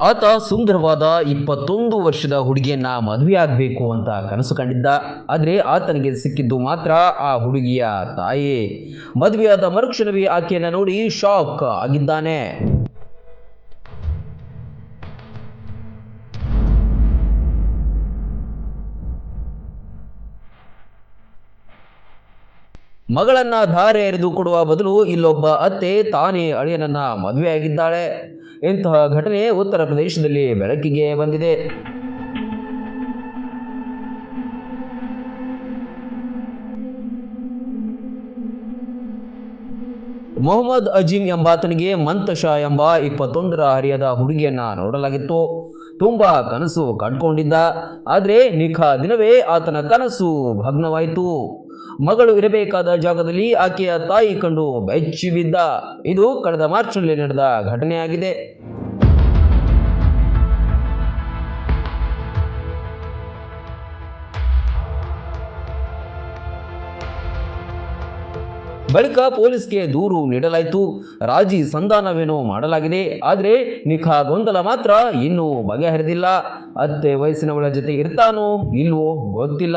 ಆತ ಸುಂದರವಾದ ಇಪ್ಪತ್ತೊಂದು ವರ್ಷದ ಹುಡುಗಿಯನ್ನ ಮದುವೆ ಆಗಬೇಕು ಅಂತ ಕನಸು ಕಂಡಿದ್ದ. ಆದರೆ ಆತನಿಗೆ ಸಿಕ್ಕಿದ್ದು ಮಾತ್ರ ಆ ಹುಡುಗಿಯ ತಾಯಿ. ಮದುವೆಯಾದ ಮರುಕ್ಷಣವೇ ಆಕೆಯನ್ನು ನೋಡಿ ಶಾಕ್ ಆಗಿದ್ದಾನೆ. ಮಗಳನ್ನ ಧಾರೆ ಎರೆದು ಕೊಡುವ ಬದಲು ಇಲ್ಲೊಬ್ಬ ಅತ್ತೆ ತಾನೇ ಅಳಿಯನನ್ನ ಮದುವೆಯಾಗಿದ್ದಾಳೆ. ಇಂತಹ ಘಟನೆ ಉತ್ತರ ಪ್ರದೇಶದಲ್ಲಿ ಬೆಳಕಿಗೆ ಬಂದಿದೆ. ಮೊಹಮ್ಮದ್ ಅಜೀಮ್ ಎಂಬಾತನಿಗೆ ಮಂತಶಾ ಎಂಬ ಇಪ್ಪತ್ತೊಂದರ ಹರಿಯದ ಹುಡುಗಿಯನ್ನ ನೋಡಲಾಗಿತ್ತು. ತುಂಬಾ ಕನಸು ಕಟ್ಕೊಂಡಿದ್ದ ಆದರೆ ನಿಖಾ ದಿನವೇ ಆತನ ಕನಸು ಭಗ್ನವಾಯಿತು. ಮಗಳು ಇರಬೇಕಾದ ಜಾಗದಲ್ಲಿ ಆಕೆಯ ತಾಯಿ ಕಂಡು ಬೆಚ್ಚಿ ಬಿದ್ದ ಇದು ಕಳೆದ ಮಾರ್ಚ್ನಲ್ಲಿ ನಡೆದ ಘಟನೆಯಾಗಿದೆ. ಬಳಿಕ ಪೊಲೀಸ್ಗೆ ದೂರು ನೀಡಲಾಯಿತು. ರಾಜಿ ಸಂಧಾನವೇನೋ ಮಾಡಲಾಗಿದೆ. ಆದರೆ ನಿಖಾ ಗೊಂದಲ ಮಾತ್ರ ಇನ್ನೂ ಬಗೆಹರಿದಿಲ್ಲ. ಅತ್ತೆ ವಯಸ್ಸಿನವಳ ಜೊತೆ ಇರ್ತಾನೋ ಇಲ್ವೋ ಗೊತ್ತಿಲ್ಲ.